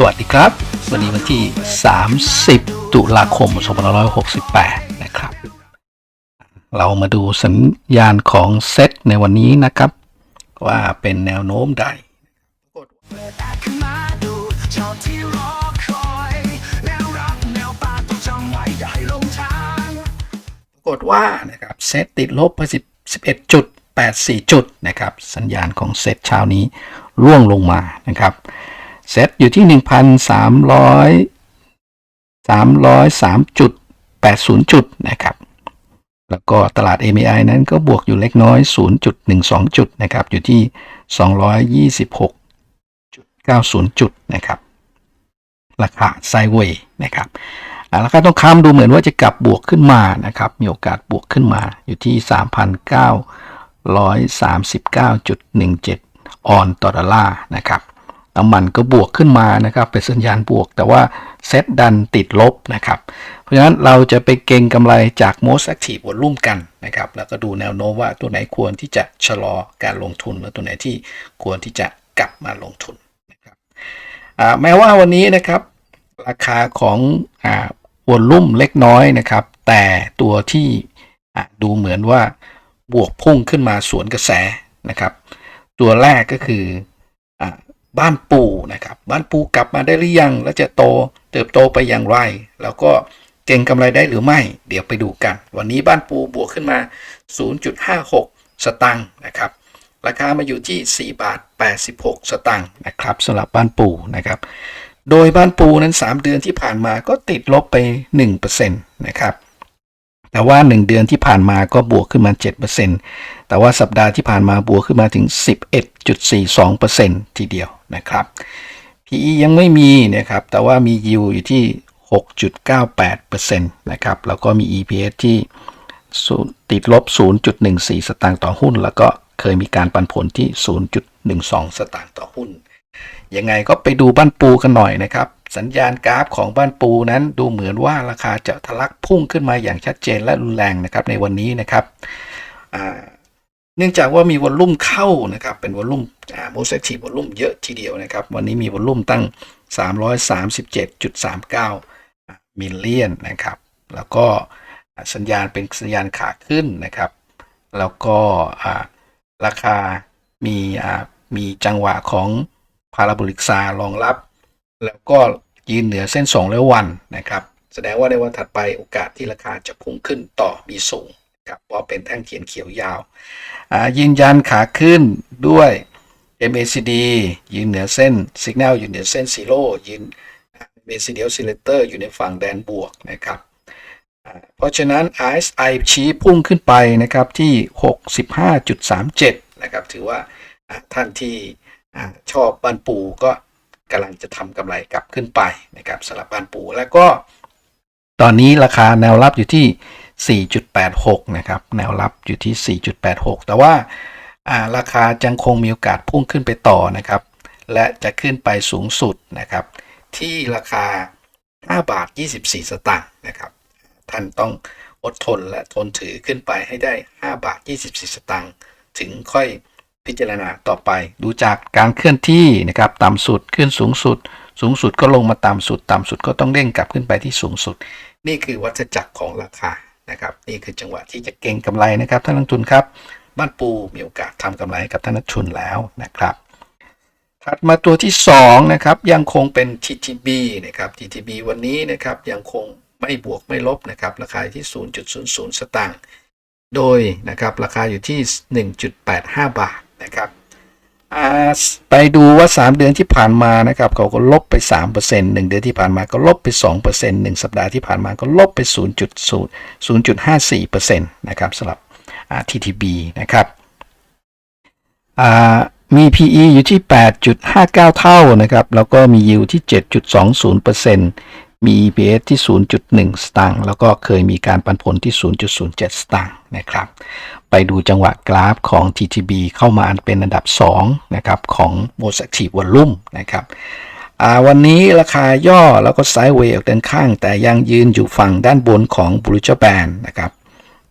สวัสดีครับ วันนี้วันที่ 30 ตุลาคม 2568 นะครับ เรามาดูสัญญาณของเซตในวันนี้นะครับ ว่าเป็นแนวโน้มใดขึ้นมาดูชอบที่รอคอยแนวรักแนวปากต้องจำไว้อย่าให้หลงทางปรากฏว่านะครับเซตติดลบไป10 11จุด84 จุดนะครับ สัญญาณของเซตเช้านี้ร่วงลงมานะครับ เซตอยู่ที่ 1,300 303จุด80 จุดนะครับ แล้วก็ตลาด AMI นั้นก็บวกอยู่เล็กน้อย 0.12 จุดนะครับ อยู่ที่ 226.90 จุดนะครับ ราคาไซเวย์นะครับราคาต้องคำดูเหมือนว่าจะกลับบวกขึ้นมานะครับ มีโอกาสบวกขึ้นมาอยู่ที่ 3,939.17 ออนต่อดอลลาร์นะครับ น้ำมันก็บวกขึ้นมานะครับ เป็นสัญญาณบวก แต่ว่าเซตดันติดลบนะครับ เพราะฉะนั้นเราจะไปเก็งกำไรจาก most active volume กันนะครับ แล้วก็ดูแนวโน้มว่าตัวไหนควรที่จะชะลอการลงทุน และตัวไหนที่ควรที่จะกลับมาลงทุนนะครับแม้ว่าวันนี้นะครับ ราคาของอวอลลุ่มเล็กน้อยนะครับ แต่ตัวที่ดูเหมือนว่าบวกพุ่งขึ้นมาสวนกระแสนะครับ ตัวแรกก็คือ บ้านปูนะครับ บ้านปูกลับมาได้หรือยัง แล้วจะโตเติบโตไปอย่างไร แล้วก็เก็งกำไรได้หรือไม่ เดี๋ยวไปดูกัน วันนี้บ้านปูบวกขึ้นมา 0.56 สตังค์นะครับ ราคามาอยู่ที่ 4 บาท 86 สตังค์นะครับสำหรับบ้านปูนะครับ โดยบ้านปูนั้น 3 เดือนที่ผ่านมาก็ติดลบไป 1%นะครับ แต่ว่า 1 เดือนที่ผ่านมาก็บวกขึ้นมา 7%แต่ว่าสัปดาห์ที่ผ่านมาบวกขึ้นมาถึง 11.42%ทีเดียวนะครับ PE ยังไม่มีนะครับ แต่ว่ามี yield อยู่ที่ 6.98%นะครับ แล้วก็มี EPS ที่ศูนย์ติดลบ 0.14 สตางค์ต่อหุ้น แล้วก็เคยมีการปันผลที่ 0.12 สตางค์ต่อหุ้น ยังไงก็ไปดูบ้านปูกันหน่อยนะครับ สัญญาณกราฟของบ้านปูนั้นดูเหมือนว่าราคาจะทะลักพุ่งขึ้นมาอย่างชัดเจนและรุนแรงนะครับในวันนี้นะครับเนื่องจากว่ามีวอลลุ่มเข้านะครับเป็นวอลลุ่มโมเสกทีวอลลุ่มเยอะทีเดียวนะครับ วันนี้มีวอลลุ่มตั้ง 337.39 มิลเลียนนะครับแล้วก็สัญญาณเป็นสัญญาณขาขึ้นนะครับ แล้วก็ราคามีมีจังหวะของพาราโบลิกซารองรับ แล้วก็ยืนเหนือเส้น 2 แล้ววันนะครับ แสดงว่าในวันถัดไปโอกาสที่ราคาจะพุ่งขึ้นต่อมีสูงนะครับเพราะเป็นแท่งเขียนเขียวยาว ยืนยันขาขึ้นด้วย MACD ยืนเหนือเส้น Signal อยู่เหนือเส้น Zero ยืน MACD Oscillator อยู่ในฝั่งแดนบวกนะครับเพราะฉะนั้น RSI ชี้พุ่งขึ้นไปนะครับที่ 65.37 นะครับ ถือว่าท่านที่ชอบบ้านปูก็ กำลังจะทำกำไรกลับขึ้นไปนะครับสำหรับบ้านปูแล้วก็ ตอนนี้ราคาแนวรับอยู่ที่ 4.86 นะครับแนวรับอยู่ที่ 4.86 แต่ว่าอ่าราคายังคงมีโอกาสพุ่งขึ้นไปต่อนะครับ และจะขึ้นไปสูงสุดนะครับ ที่ราคา 5 บาท 24 สตางค์นะครับ ท่านต้องอดทนและทนถือขึ้นไปให้ได้ 5 บาท 24 สตางค์ถึงค่อย พิจารณาต่อไป ดูจากการเคลื่อนที่นะครับต่ำสุดขึ้นสูงสุด สูงสุดก็ลงมาต่ำสุด ต่ำสุดก็ต้องเด้งกลับขึ้นไปที่สูงสุด นี่คือวัฏจักรของราคานะครับนี่คือจังหวะที่จะเก็งกำไรนะครับท่านนักทุนครับ บ้านปูมีโอกาสทำกำไรกับท่านนักทุนแล้วนะครับถัดมาตัวที่2นะครับยังคงเป็น TTB นะครับ TTB วันนี้นะครับยังคงไม่บวกไม่ลบนะครับราคาที่ 0.00 สตางค์โดยนะครับราคาอยู่ที่ 1.85 บาท นะครับไปดูว่า 3 เดือนที่ผ่านมานะครับเขาก็ลบไป 3% 1 เดือนที่ผ่านมาก็ลบไป 2% 1 สัปดาห์ที่ผ่านมาก็ลบไป 0.0 0.54%นะครับสำหรับ TTB นะครับมี PE อยู่ที่ 8.59 เท่านะครับแล้วก็มี yield ที่ 7.20% มี EPS ที่ 0.1 สตางค์แล้วก็เคยมีการปันผลที่ 0.07 สตางค์นะครับ ไปดูจังหวะกราฟของ TTB เข้ามาเป็นอันดับ 2 นะครับของ Most Active Volume นะครับอ่าวันนี้ราคาย่อแล้วก็ไซด์เวย์ออกด้านข้าง แต่ยังยืนอยู่ฝั่งด้านบนของบรูจแบนนะครับ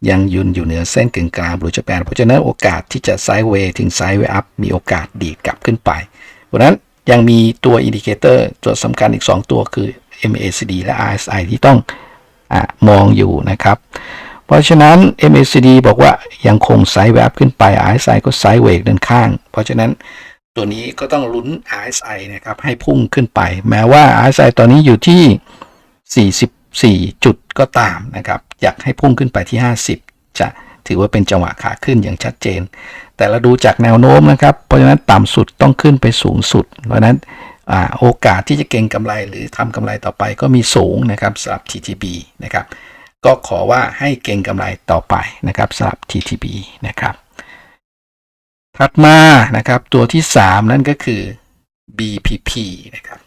ยังยืนอยู่เหนือเส้นกึ่งกลางบรูจแบนเพราะฉะนั้นโอกาสที่จะไซด์เวย์ถึงไซด์เวย์อัพมีโอกาสดีดกลับขึ้นไป เพราะฉะนั้นยังมีตัวอินดิเคเตอร์ตัวสำคัญอีก 2 ตัวคือ MACD และ RSI ที่ต้องอมองอยู่นะครับ เพราะฉะนั้น MACD บอกว่ายังคงไซด์แวบขึ้นไป RSI ก็ไซด์เวกเดินข้าง เพราะฉะนั้นตัวนี้ก็ต้องลุ้น RSI นะครับให้พุ่งขึ้นไป แม้ว่า RSI ตอนนี้อยู่ที่ 44 จุดก็ตามนะครับ อยากให้พุ่งขึ้นไปที่ 50 จะถือว่าเป็นจังหวะขาขึ้นอย่างชัดเจน แต่เราดูจากแนวโน้มนะครับ เพราะฉะนั้นต่ำสุดต้องขึ้นไปสูงสุด เพราะฉะนั้น โอกาสที่จะเก็งกำไรหรือทำกำไรต่อไปก็มีสูงนะครับสำหรับ TTB นะครับก็ขอว่าให้เก็งกำไรต่อไปนะครับสำหรับ TTB นะครับถัดมานะครับตัวที่ 3 นั่นก็คือ BPP นะครับ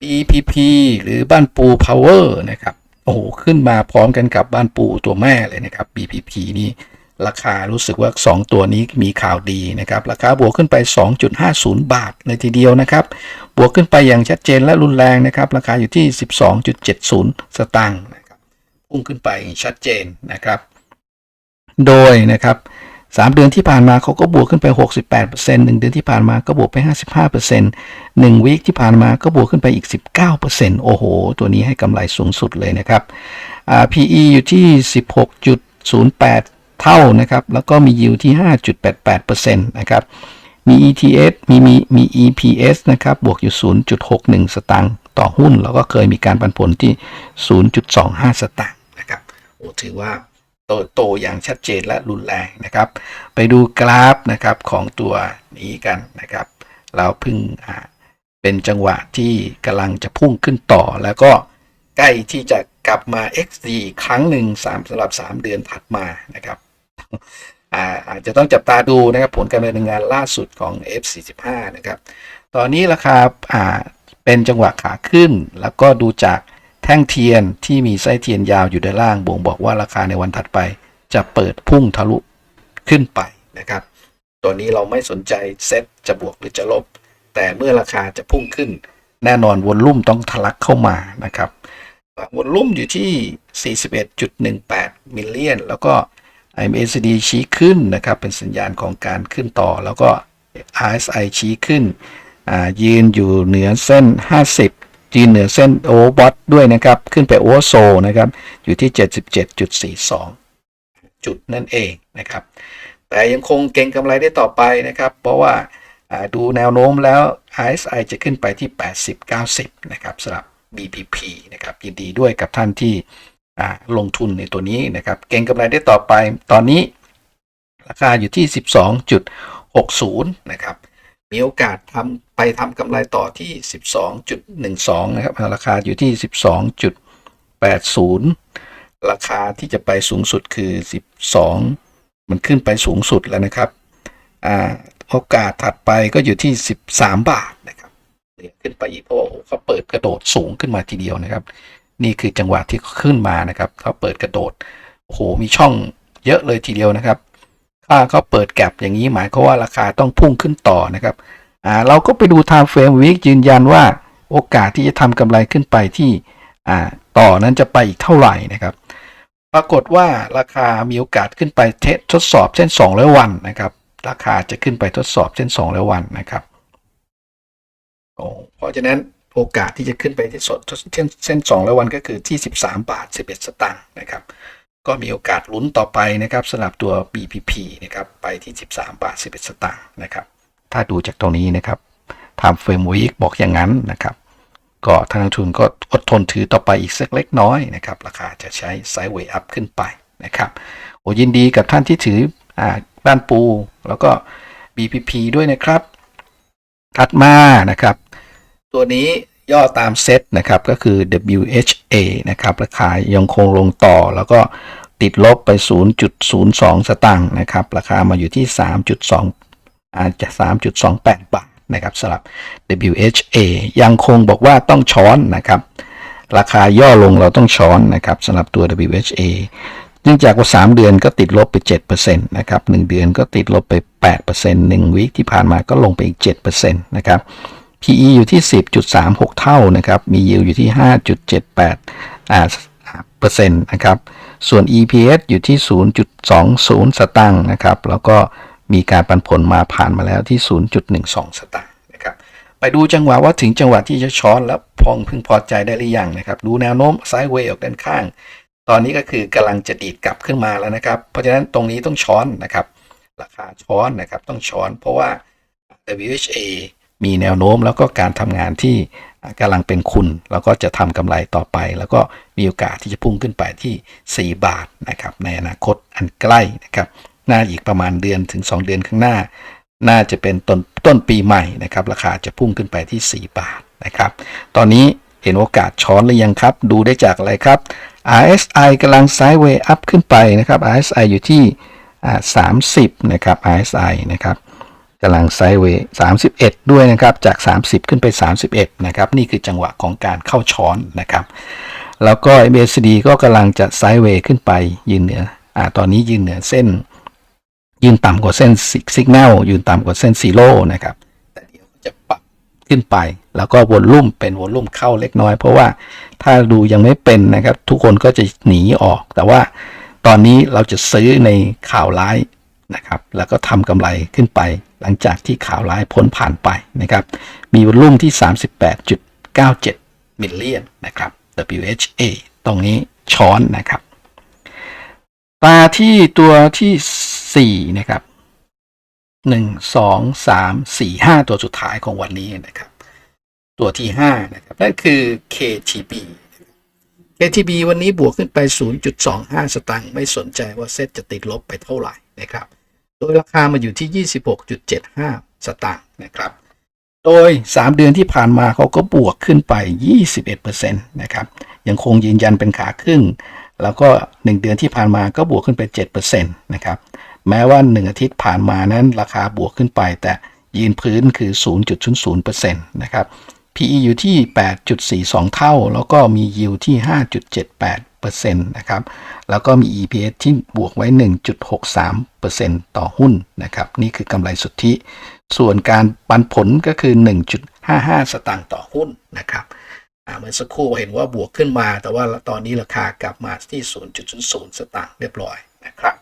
BPP หรือบ้านปู Power นะครับโอ้โหขึ้นมาพร้อมกันกับบ้านปูตัวแม่เลยนะครับ BPP นี่ ราคารู้สึกว่า 2 ตัวนี้มีข่าวดีนะครับราคาบวกขึ้นไป 2.50 บาทเลยทีเดียวนะครับ บวกขึ้นไปอย่างชัดเจนและรุนแรงนะครับ ราคาอยู่ที่ 12.70 สตางค์นะครับพุ่งขึ้นไปชัดเจนนะครับ โดยนะครับ3เดือนที่ผ่านมาเขาก็บวกขึ้นไป 68% 1 เดือนที่ผ่านมาก็บวกไป 55% 1วีคที่ผ่านมาก็บวกขึ้นไปอีก 19%โอ้โห ตัวนี้ให้กำไรสูงสุดเลยนะครับอ่า PE อยู่ที่ 16.08 เท่านะครับ แล้วก็มี yield ที่ 5.88%นะครับ มี ETS มีมีมี EPS นะครับ บวกอยู่ 0.61 สตางค์ต่อหุ้น แล้วก็เคยมีการปันผลที่ 0.25 สตางค์นะครับ โอ้ถือว่าโตโตอย่างชัดเจนและรุนแรงนะครับ ไปดูกราฟนะครับของตัวนี้กันนะครับ เราเพิ่งเป็นจังหวะที่กำลังจะพุ่งขึ้นต่อแล้วก็ใกล้ที่จะกลับมา XD อีกครั้งหนึ่งสามสำหรับ 3 เดือนถัดมานะครับ อาอาจจะต้องจับตาดูนะครับผลการดำเนินงานล่าสุดของ F45 นะครับ ตอนนี้ราคาอ่าเป็นจังหวะขาขึ้น แล้วก็ดูจากแท่งเทียนที่มีไส้เทียนยาวอยู่ด้านล่าง บ่งบอกว่าราคาในวันถัดไปจะเปิดพุ่งทะลุขึ้นไปนะครับ ตัวนี้เราไม่สนใจเซ็ตจะบวกหรือจะลบ แต่เมื่อราคาจะพุ่งขึ้น แน่นอนวอลลุ่มต้องทะลักเข้ามานะครับวอลลุ่มอยู่ที่ 41.18 มิลเลียน แล้วก็ MACD ชี้ขึ้นนะครับ เป็นสัญญาณของการขึ้นต่อ แล้วก็ RSI ชี้ขึ้น ยืนอยู่เหนือเส้น 50 ยืนเหนือเส้นโอเวอร์บอทด้วยนะครับ ขึ้นไปโอเวอร์โซนะครับ อยู่ที่ 77.42 จุดนั่นเองนะครับ แต่ยังคงเก็งกำไรได้ต่อไปนะครับ เพราะว่าดูแนวโน้มแล้ว RSI จะขึ้นไปที่ 80-90 นะครับสำหรับ BPP นะครับ ยินดีด้วยกับท่านที่ ลงทุนในตัวนี้นะครับ เก็งกำไรได้ต่อไปตอนนี้ ราคาอยู่ที่ 12.60 นะครับ มีโอกาสทำไปทำกำไรต่อที่ 12.12 นะครับ ราคาอยู่ที่ 12.80 ราคาที่จะไปสูงสุดคือ 12 มันขึ้นไปสูงสุดแล้วนะครับอโอกาสถัดไปก็อยู่ที่ 13 บาทนะครับ ขึ้นไปอีกเพราะว่าโอ้โหเขาเปิดกระโดดสูงขึ้นมาทีเดียวนะครับ นี่คือจังหวะที่ขึ้นมานะครับเขาเปิดกระโดดโอ้โหมีช่องเยอะเลยทีเดียวนะครับถ้าเขาเปิดแก็บอย่างนี้หมายความว่าราคาต้องพุ่งขึ้นต่อนะครับอ่าเราก็ไปดู time frame week ยืนยันว่าโอกาสที่จะทำกำไรขึ้นไปที่อ่าต่อนั้นจะไปอีกเท่าไหร่นะครับปรากฏว่าราคามีโอกาสขึ้นไปเทสทดสอบเส้น200วันนะครับ ราคาจะขึ้นไปทดสอบเส้น200วันนะครับโอ้เพราะฉะนั้น โอกาสที่จะขึ้นไปที่สดเส้นเส้น200วันก็คือที่ 13 บาท 11 สตางค์นะครับ ก็มีโอกาสลุ้นต่อไปนะครับสำหรับตัว BPP นะครับไปที่ 13 บาท 11 สตางค์นะครับ ถ้าดูจากตรงนี้นะครับ Time Frame Week บอกอย่างนั้นนะครับ ก็ทางนักลงทุนก็อดทนถือต่อไปอีกสักเล็กน้อยนะครับ ราคาจะใช้ไซด์เวย์อัพขึ้นไปนะครับ โอ้ยินดีกับท่านที่ถืออบ้านปูแล้วก็ BPP ด้วยนะครับ ถัดมานะครับ ตัวนี้ย่อตามเซตนะครับก็คือ WHA นะครับราคายังคงลงต่อแล้วก็ติดลบไป 0.02 สตางค์นะครับราคามาอยู่ที่ 3.2อาจจะ 3.28 บาทนะครับสำหรับ WHA ยังคงบอกว่าต้องช้อนนะครับ ราคาย่อลงเราต้องช้อนนะครับสำหรับตัว WHA เนื่องจากว่า 3 เดือนก็ติดลบไป 7%นะครับ 1 เดือนก็ติดลบไป 8% 1วีคที่ผ่านมาก็ลงไปอีก 7%นะครับ PE อยู่ที่ 10.36 เท่านะครับ มี yield อยู่ที่ 5.78อ่าเปอร์เซ็นต์นะครับ ส่วน EPS อยู่ที่ 0.20 สตางค์นะครับ แล้วก็มีการปันผลมาผ่านมาแล้วที่ 0.12 สตางค์นะครับ ไปดูจังหวะว่าถึงจังหวะที่จะช้อนแล้วพองพึงพอใจได้หรือยังนะครับ ดูแนวโน้มซ้ายเวย์ออกด้านข้าง ตอนนี้ก็คือกำลังจะดีดกลับขึ้นมาแล้วนะครับ เพราะฉะนั้นตรงนี้ต้องช้อนนะครับ ราคาช้อนนะครับต้องช้อนเพราะว่า WHA มีแนวโน้มแล้วก็การทำงานที่กำลังเป็นคุณ แล้วก็จะทำกำไรต่อไป แล้วก็มีโอกาสที่จะพุ่งขึ้นไปที่ 4 บาทนะครับในอนาคตอันใกล้นะครับน่าอีกประมาณเดือนถึง 2 เดือนข้างหน้า น่าจะเป็นต้นต้นปีใหม่นะครับราคาจะพุ่งขึ้นไปที่ 4 บาทนะครับตอนนี้เห็นโอกาสช้อนหรือยังครับ ดูได้จากอะไรครับ RSI กำลังไซด์เวย์อัพขึ้นไปนะครับ RSI อยู่ที่ 30 นะครับ RSI นะครับ กำลังไซด์เวย์31 ด้วยนะครับจาก 30 ขึ้นไป 31 นะครับ นี่คือจังหวะของการเข้าช้อนนะครับ แล้วก็ MACD ก็กำลังจะไซด์เวย์ขึ้นไปยืนเหนืออ่าตอนนี้ยืนเหนือเส้น ยืนต่ำกว่าเส้นสิกแนลยืนต่ำกว่าเส้นซีโร่นะครับแต่เดี๋ยวจะปรับขึ้นไป แล้วก็วอลลุ่มเป็นวอลลุ่มเข้าเล็กน้อย เพราะว่าถ้าดูยังไม่เป็นนะครับ ทุกคนก็จะหนีออก แต่ว่าตอนนี้เราจะซื้อในข่าวร้าย นะครับ แล้วก็ทำกำไรขึ้นไป หลังจากที่ข่าวร้ายพ้นผ่านไปนะครับ มีวอลลุ่มที่ 38.97 มิลเลียนนะครับ WHA ตรงนี้ช้อนนะครับ ตาที่ตัวที่สี่นะครับหนึ่งสองสามสี่ห้าตัวสุดท้ายของวันนี้นะครับ ตัวที่ห้านะครับ นั่นคือ KTB KTB วันนี้บวกขึ้นไป 0.25 สตางค์ ไม่สนใจว่าเซ็ตจะติดลบไปเท่าไหร่นะครับ โดยราคามาอยู่ที่ 26.75 สตางค์นะครับ โดย 3 เดือนที่ผ่านมาเขาก็บวกขึ้นไป 21%นะครับ ยังคงยืนยันเป็นขาขึ้น แล้วก็ 1 เดือนที่ผ่านมาก็บวกขึ้นไป 7%นะครับ แม้ว่า 1 อาทิตย์ผ่านมานั้นราคาบวกขึ้นไปแต่ยืนพื้นคือ 0.00%นะครับ PE อยู่ที่ 8.42 เท่า แล้วก็มี yield ที่ 5.78%นะครับ แล้วก็มี EPS ที่บวกไว้ 1.63%ต่อหุ้นนะครับ นี่คือกำไรสุทธิ ส่วนการปันผลก็คือ 1.55 สตางค์ต่อหุ้นนะครับอ่าเมื่อสักครู่เห็นว่าบวกขึ้นมา แต่ว่าตอนนี้ราคากลับมาที่ 0.00 สตางค์เรียบร้อยนะครับ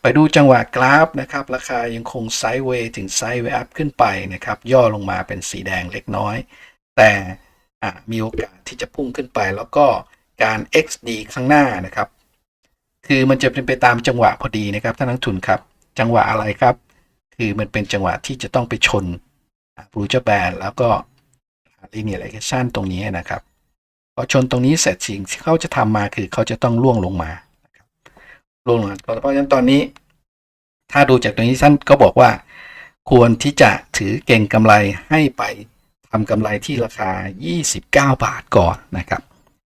ไปดูจังหวะกราฟนะครับ ราคายังคงไซด์เวย์ถึงไซด์เวย์อัพขึ้นไปนะครับ ย่อลงมาเป็นสีแดงเล็กน้อย แต่อะมีโอกาสที่จะพุ่งขึ้นไป แล้วก็การ XD ข้างหน้านะครับ คือมันจะเป็นไปตามจังหวะพอดีนะครับท่านนักทุนครับ จังหวะอะไรครับ คือมันเป็นจังหวะที่จะต้องไปชนบรูเจอร์แบนแล้วก็ linear regression ตรงนี้นะครับพอชนตรงนี้เสร็จสิ่งที่เขาจะทำมาคือเขาจะต้องล่วงลงมาล่วงลงมาเพราะฉะนั้นตอนนี้ ถ้าดูจากตรงนี้ท่านก็บอกว่า ควรที่จะถือเก่งกำไรให้ไป ทำกำไรที่ราคา 29 บาทก่อนนะครับ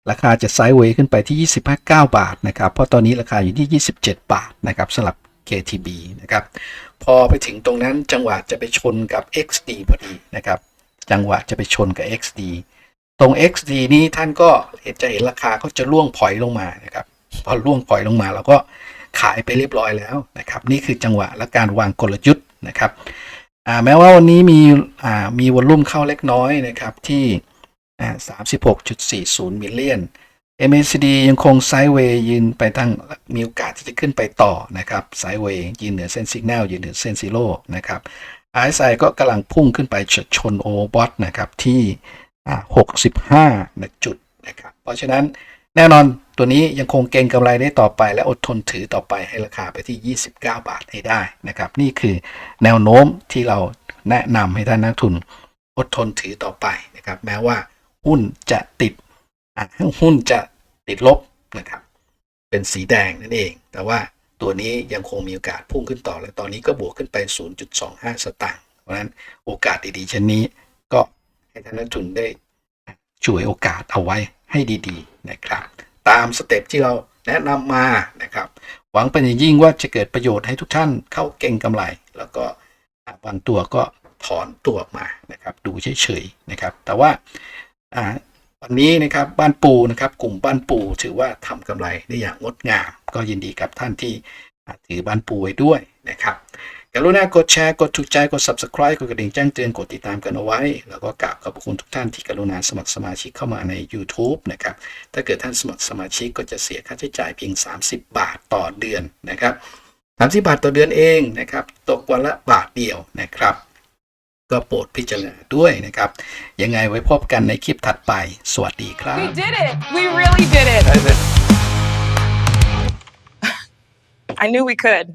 ราคาจะไซด์เวย์ขึ้นไปที่29บาทนะครับ เพราะตอนนี้ราคาอยู่ที่ 27 บาทนะครับสำหรับ KTB นะครับ พอไปถึงตรงนั้นจังหวะจะไปชนกับ XD พอดีนะครับ จังหวะจะไปชนกับ XD ตรง XD นี้ท่านก็เห็นจะเห็นราคาเขาจะล่วงพลอยลงมานะครับ พอล่วงพลอยลงมาเราก็ขายไปเรียบร้อยแล้วนะครับ นี่คือจังหวะและการวางกลยุทธ์นะครับ อ่าแม้ว่าวันนี้มีอ่ามีวอลลุ่มเข้าเล็กน้อยนะครับที่อ่า36.40มิลเลียน MACD ยังคงไซด์เวย์ยืนไปตั้งมีโอกาสที่จะขึ้นไปต่อนะครับไซด์เวย์ยืนเหนือเส้นสัญญาณยืนเหนือเส้นซีโร่นะครับ RSI ก็กำลังพุ่งขึ้นไปชชนโอบอทนะครับที่ 65นจุดนะครับ เพราะฉะนั้น แน่นอนตัวนี้ยังคงเก็งกำไรได้ต่อไป และอดทนถือต่อไปให้ราคาไปที่ 29 บาทให้ได้นะครับ นี่คือแนวโน้มที่เราแนะนำให้ท่านนักทุนอดทนถือต่อไปนะครับ แม้ว่าหุ้นจะติดอะหุ้นจะติดลบนะครับ เป็นสีแดงนั่นเอง แต่ว่าตัวนี้ยังคงมีโอกาสพุ่งขึ้นต่อ และตอนนี้ก็บวกขึ้นไป 0.25 สตางค์เพราะฉะนั้นโอกาสดีๆเช่นนี้ก็ให้ท่านนักทุนได้ช่วยโอกาสเอาไว้ ให้ดีๆนะครับ ตามสเต็ปที่เราแนะนำมานะครับ หวังเป็นอย่างยิ่งว่าจะเกิดประโยชน์ให้ทุกท่านเข้าเก่งกำไร แล้วก็บางตัวก็ถอนตัวออกมานะครับ ดูเฉยๆนะครับ แต่ว่าอ่าวันนี้นะครับบ้านปูนะครับ กลุ่มบ้านปูถือว่าทำกำไรได้อย่างงดงาม ก็ยินดีกับท่านที่ถือบ้านปูไว้ด้วยนะครับ กรุณากดแชร์ กดถูกใจ กด subscribe กดกระดิ่งแจ้งเตือน กดติดตามกันเอาไว้ แล้วก็กราบขอบพระคุณทุกท่านที่กรุณาสมัครสมาชิกเข้ามาใน YouTube นะครับ ถ้าเกิดท่านสมัครสมาชิกก็จะเสียค่าใช้จ่ายเพียง 30 บาทต่อเดือนนะครับ30 บาทต่อเดือนเองนะครับ ตกวันละบาทเดียวนะครับ ก็โปรดพิจารณาด้วยนะครับ ยังไงไว้พบกันในคลิปถัดไป สวัสดีครับ We did it. We really did it. I knew we could.